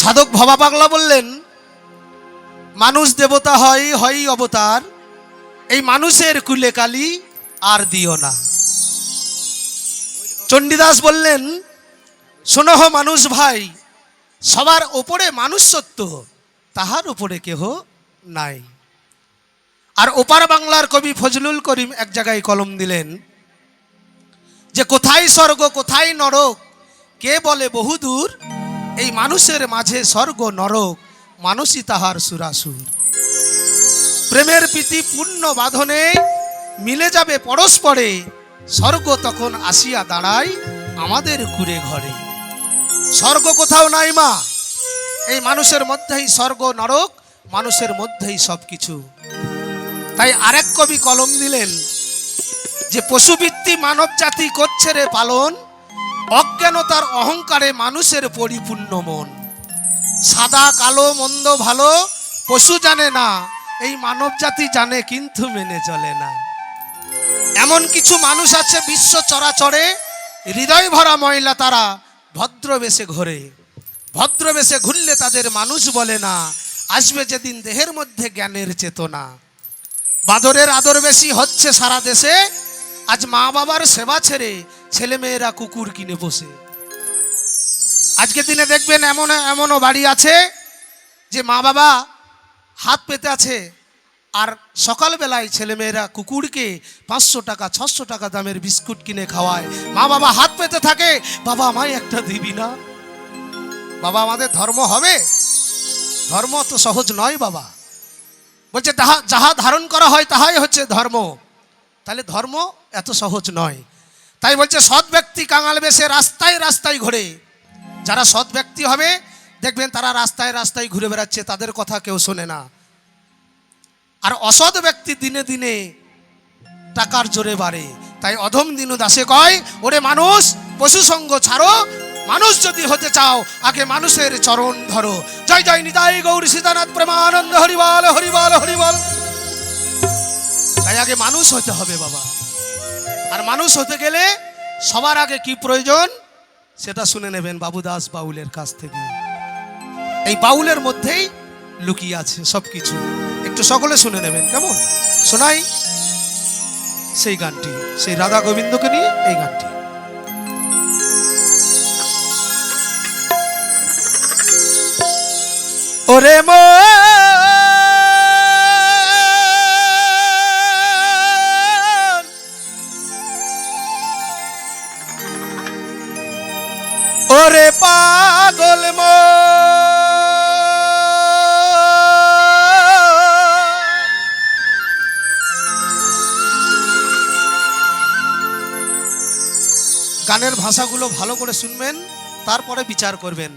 সাধক ভবা পাগলা বললেন, মানুষ দেবতা হয় হয় অবতার। এই মানুষের কুলে কালি আর দিও না। চণ্ডীদাস বললেন শোনহ মানুষ ভাই, সবার ওপরে মানুষ সত্য তাহার উপরে কেহ নাই। আর ওপার বাংলার কবি ফজলুল করিম এক জায়গায় কলম দিলেন, যে কোথায় স্বর্গ, কোথায় নরক, কে বলে বহুদূর এই মানুষের মাঝে স্বর্গ নরক, মানুষই তাহার সুরাসুর। প্রেমের প্রীতি পূর্ণ বাঁধনে মিলে যাবে পরস্পরে, স্বর্গ তখন আসিয়া দাঁড়ায় আমাদের কুড়ে ঘরে। স্বর্গ কোথাও নাই মা, এই মানুষের মধ্যেই স্বর্গ নরক, মানুষের মধ্যেই সব কিছু তাই আরেক কবি কলম দিলেন যে, পশুবৃত্তি মানব জাতি করছে রে পালন অজ্ঞানতার অহংকারে মানুষের পরিপূর্ণ মন। সাদা, কালো, মন্দ, ভালো, পশু জানে না, এই মানব জাতি জানে কিন্তু মেনে চলে না। এমন কিছু মানুষ আছে বিশ্ব চরাচরে, হৃদয় ভরা ময়লা তারা ভদ্রবেশে ঘোরে। ভদ্রবেশে ঘুরলে তাদের মানুষ বলে না, আসবে যেদিন দেহের মধ্যে জ্ঞানের চেতনা। বাদরের আদর বেশি হচ্ছে সারা দেশে, আজ মা বাবার সেবা ছেড়ে ছেলেমেয়েরা কুকুর কিনে বসে। আজকে দিনে দেখবেন এমন, এমনও বাড়ি আছে যে মা বাবা হাত পেতে আছে আর সকালবেলায় ছেলেমেয়েরা কুকুরকে পাঁচশো টাকা, ছশো টাকা দামের বিস্কুট কিনে খাওয়ায়। মা বাবা হাত পেতে থাকে, বাবা আমায় একটা দিবি না? বাবা, আমাদের ধর্ম হবে? ধর্ম তো সহজ নয় বাবা। বলছে তাহা যাহা ধারণ করা হয় তাহাই হচ্ছে ধর্ম। তাহলে ধর্ম এত সহজ নয়। তাই বলছে, সৎ ব্যক্তি কাঙাল বেশে রাস্তায় রাস্তায় ঘোরে। যারা সৎ ব্যক্তি হবে, দেখবেন তারা রাস্তায় রাস্তায় ঘুরে বেড়াচ্ছে, তাদের কথা কেউ শোনে না। আর অসৎ ব্যক্তি দিনে দিনে টাকার জোরে বাড়ে। তাই অধম দিনু দাসে কয়, ওরে মানুষ, পশু সঙ্গ ছাড়ো। মানুষ যদি হতে চাও, আগে মানুষের চরণ ধরো। জয় জয়, নিতাই গৌরী সীতানাথ প্রেমানন্দ, হরিবল হরিবল হরিবল। তাই আগে মানুষ হতে হবে বাবা। আর মানুষ হতে গেলে সবার আগে কি প্রয়োজন? সেটা শুনে নেবেন বাবুদাস বাউলের কাছ থেকে। এই বাউলের মধ্যেই লুকিয়ে আছে সব কিছু একটু সকলে শুনে নেবেন, কেমন? শোনাই সেই গানটি, সেই রাধা গোবিন্দকে নিয়ে এই গানটি। ওরে মন পাগল মন গানের ভাষাগুলো ভালো করে শুনবেন, তারপরে বিচার করবেন।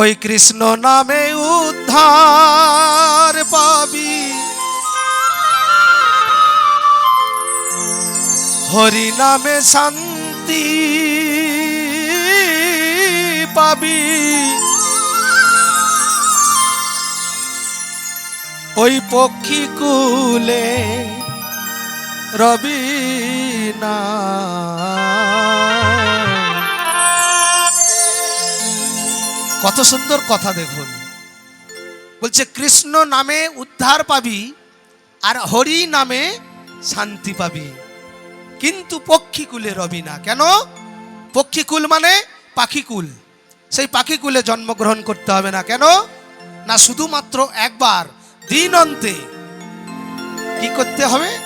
ওই কৃষ্ণ নামে উদ্ধার পাবি। হরি নামে শান্তি পাবি। ওই পক্ষী কুলে রবি না। কত সুন্দর কথা দেখুন। বলছে, কৃষ্ণ নামে উদ্ধার পাবি আর হরি নামে শান্তি পাবি। কিন্তু পক্ষীকুলে রবি না। কেন? পক্ষীকুল মানে পাখিকুল সেই পাখিকুলে জন্মগ্রহণ করতে হবে না। কেন? না শুধুমাত্র একবার, দিন অন্তে। কি করতে হবে?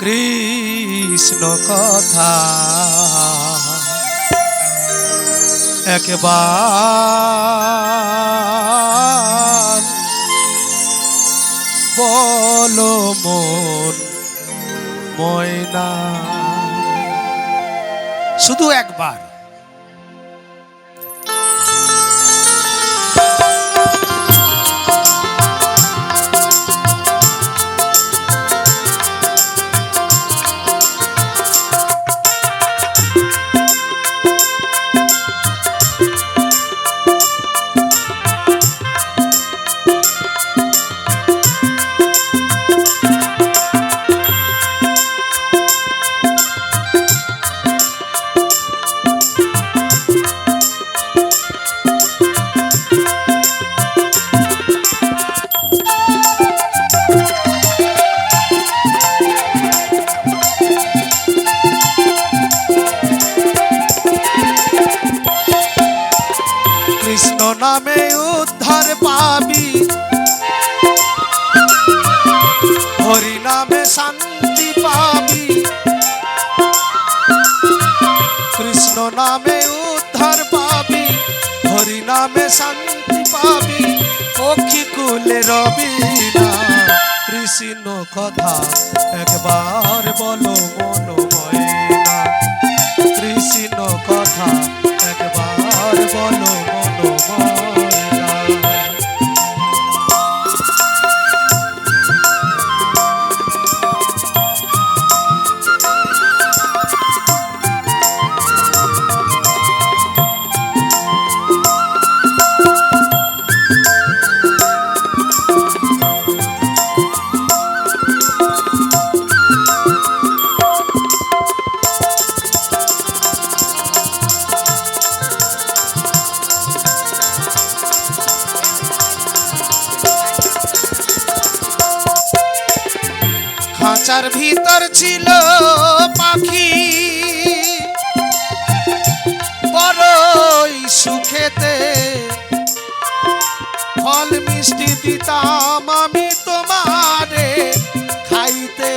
কৃষ্ণ কথা। একবার বলো মন ময়না। শুধু একবার। উদ্ধার পাবি। হরি শান্তি পাবি। কৃষ্ণ নামে উদ্ধার পাবি। হরি শান্তি পাবি। পক্ষী কুলে রবি কৃষ্ণ কথা একবার বলো মন কৃষ্ণ কথা একবার বলো মন খাঁচার ভিতর ছিল পাখি। বড়ই সুখেতে ফল মিষ্টি দিতাম আমি তোমারে খাইতে।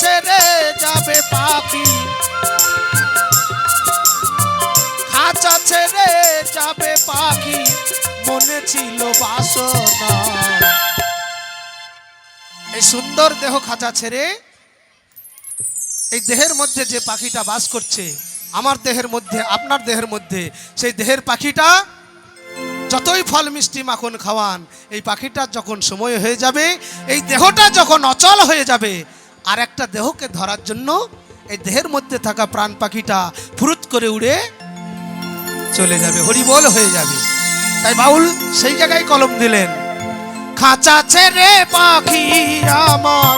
ছেড়ে যাবে পাখি খাঁচা ছেড়ে যাবে পাখি, মনে ছিল বাসনা। এই সুন্দর দেহ খাঁচা ছেড়ে এই দেহের মধ্যে যে পাখিটা বাস করছে, আমার দেহের মধ্যে, আপনার দেহের মধ্যে, সেই দেহের পাখিটা যতই ফল মিষ্টি মাখন খাওয়ান, এই পাখিটার যখন সময় হয়ে যাবে, এই দেহটা যখন অচল হয়ে যাবে আর একটা দেহকে ধরার জন্য এই দেহের মধ্যে থাকা প্রাণ পাখিটা ফুরুত করে উড়ে চলে যাবে। হরিবল হয়ে যাবে। তাই বাউল সেই জায়গায় কলম দিলেন খাঁচা ছেড়ে পাখি আমার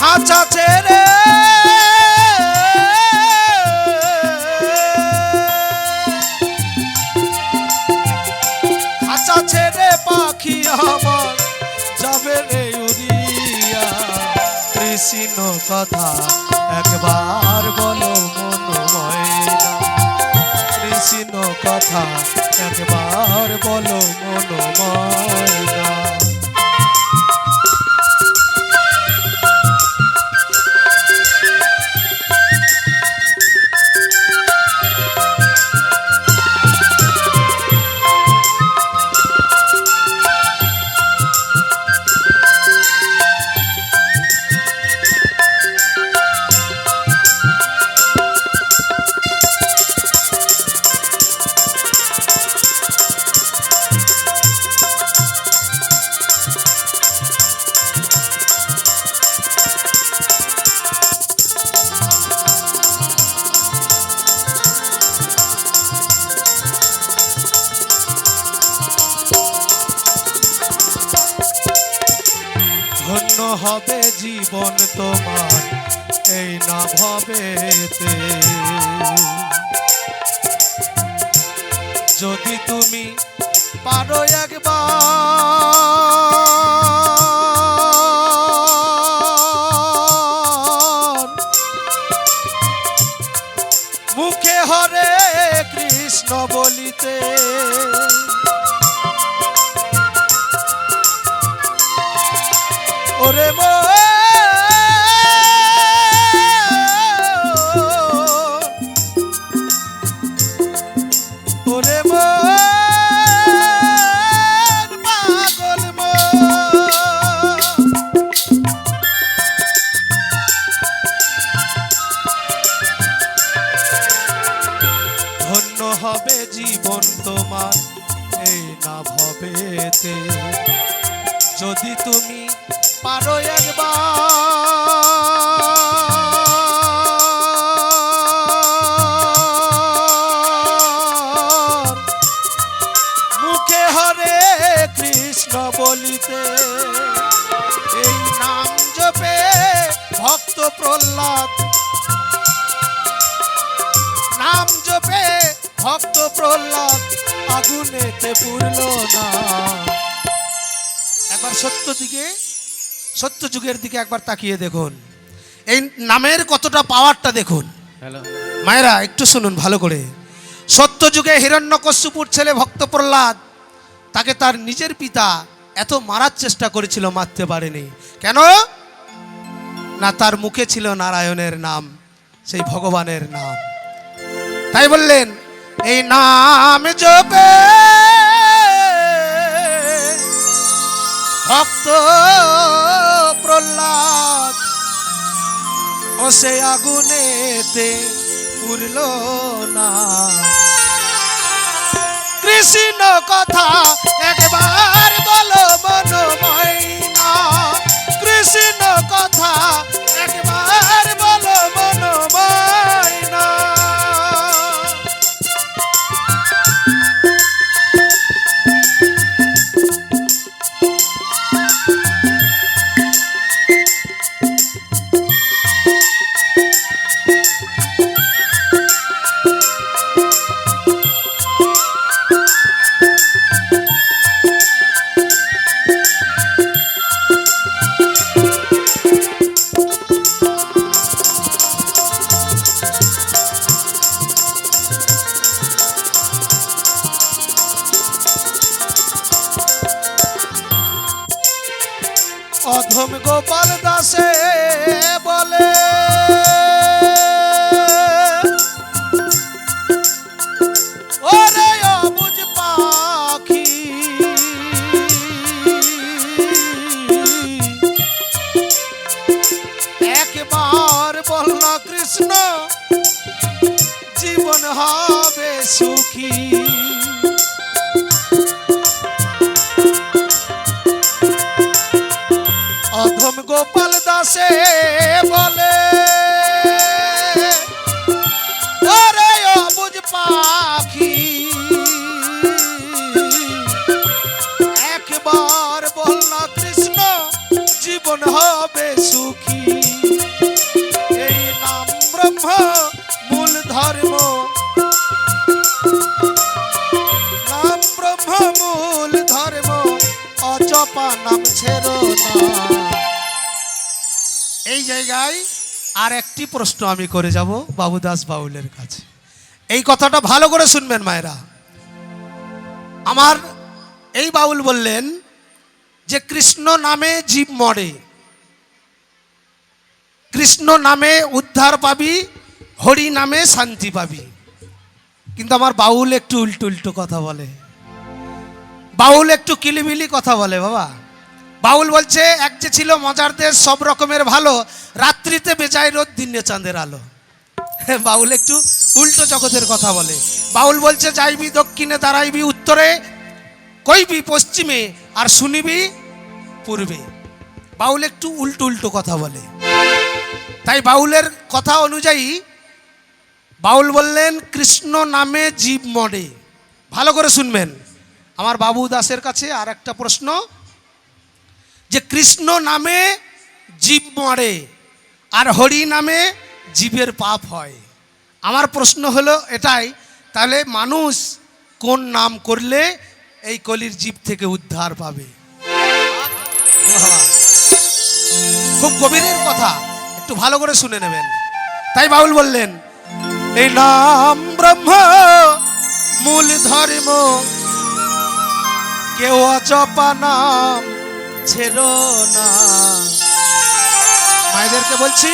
খাঁচা ছেড়ে কৃষ্ণ কথা একবার বলো মন ময়না কৃষ্ণ কথা একবার বলো মন হবে জীবন তোমার এই না ভবেতে যদি তুমি পারো একবার মুখে হরে কৃষ্ণ বলিতে ওরে মো। ওরে মন ধন্য হবে জীবন তোমার এই না ভবেতে। যদি তুমি পারো একবার। মুখে হরে কৃষ্ণ বলিতে এই নাম জপে ভক্ত প্রহ্লাদ। নাম জপে ভক্ত প্রহ্লাদ আগুনেতে একবার সত্য দিকে সত্য যুগের দিকে একবার তাকিয়ে দেখুন। এই নামের কতটা পাওয়ারটা দেখুন। মায়েরা একটু শুনুন ভালো করে। সত্য যুগে হিরণ্যকশ্যপুর ছেলে ভক্ত প্রহ্লাদ তাকে তার নিজের পিতা এত মারার চেষ্টা করেছিল মারতে পারেনি। কেন? না তার মুখে ছিল নারায়ণের নাম সেই ভগবানের নাম। তাই বললেন এই নাম জপে ভক্ত প্রহ্লাদ ও সে আগুনেতে পুরল না। কৃষ্ণ কথা একবার বলো মন জায়গায় আর একটি প্রশ্ন আমি করে যাব বাবুদাস বাউলের কাছে। এই কথাটা ভালো করে শুনবেন মায়েরা। আমার এই বাউল বললেন যে, কৃষ্ণ নামে জীব মরে। কৃষ্ণ নামে উদ্ধার পাবি, হরি নামে শান্তি পাবি। কিন্তু আমার বাউল একটু উল্টো উল্টো কথা বলে। বাউল একটু কিলিমিলি কথা বলে, বাবা। বাউল বলছে, এক যে ছিল মজার দেশ, সব রকমের ভালো। রাত্রিতে বেজায় রোদ, দিনে চাঁদের আলো। বাউল একটু উল্টো জগতের কথা বলে। বাউল বলছে, যাইবি দক্ষিণে, দাঁড়াইবি উত্তরে, কইবি পশ্চিমে, আর শুনিবি পূর্বে। বাউল একটু উল্টো উল্টো কথা বলে। তাই বাউলের কথা অনুযায়ী বাউল বললেন, কৃষ্ণ নামে জীব মরে। ভালো করে শুনবেন। আমার বাবু দাসের কাছে আর একটা প্রশ্ন। যে কৃষ্ণ নামে জীব মরে আর হরি নামে জীবের পাপ হয়। আমার প্রশ্ন হলো এটাই, তাহলে মানুষ কোন নাম করলে এই কলির জীব থেকে উদ্ধার পাবে? খুব গভীরের কথা, একটু ভালো করে শুনে নেবেন। তাই বাউল বললেন, এই নাম ব্রহ্ম, মূল ধর্ম, কেউ অচপা নাম ছেড়ো না। মায়েদেরকে বলছি,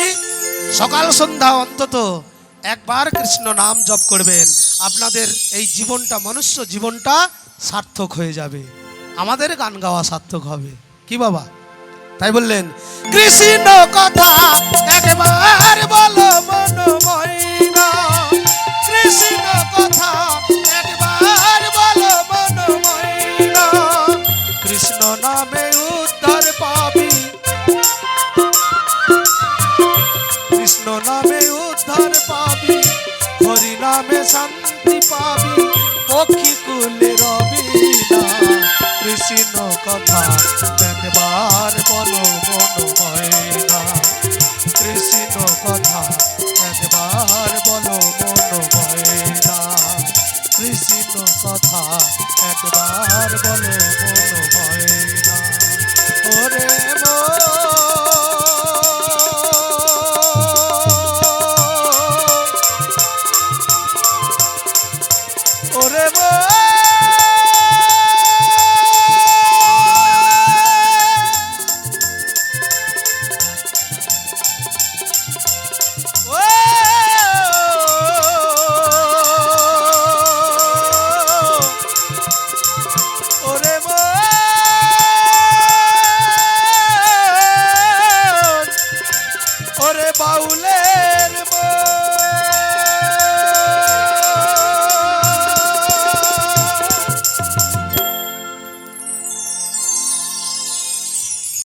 সকাল সন্ধ্যা অন্তত একবার কৃষ্ণ নাম জপ করবেন। আপনাদের এই জীবনটা, মনুষ্য জীবনটা সার্থক হয়ে যাবে। আমাদের গান গাওয়া সার্থক হবে। কি বাবা? তাই বললেন, কৃষ্ণ কথা একবার বলো মনময়না কৃষ্ণ কথা একবার পাবি হরি নামে শান্তি পাবি পক্ষী কুলে রবি না। কৃষ্ণ কথা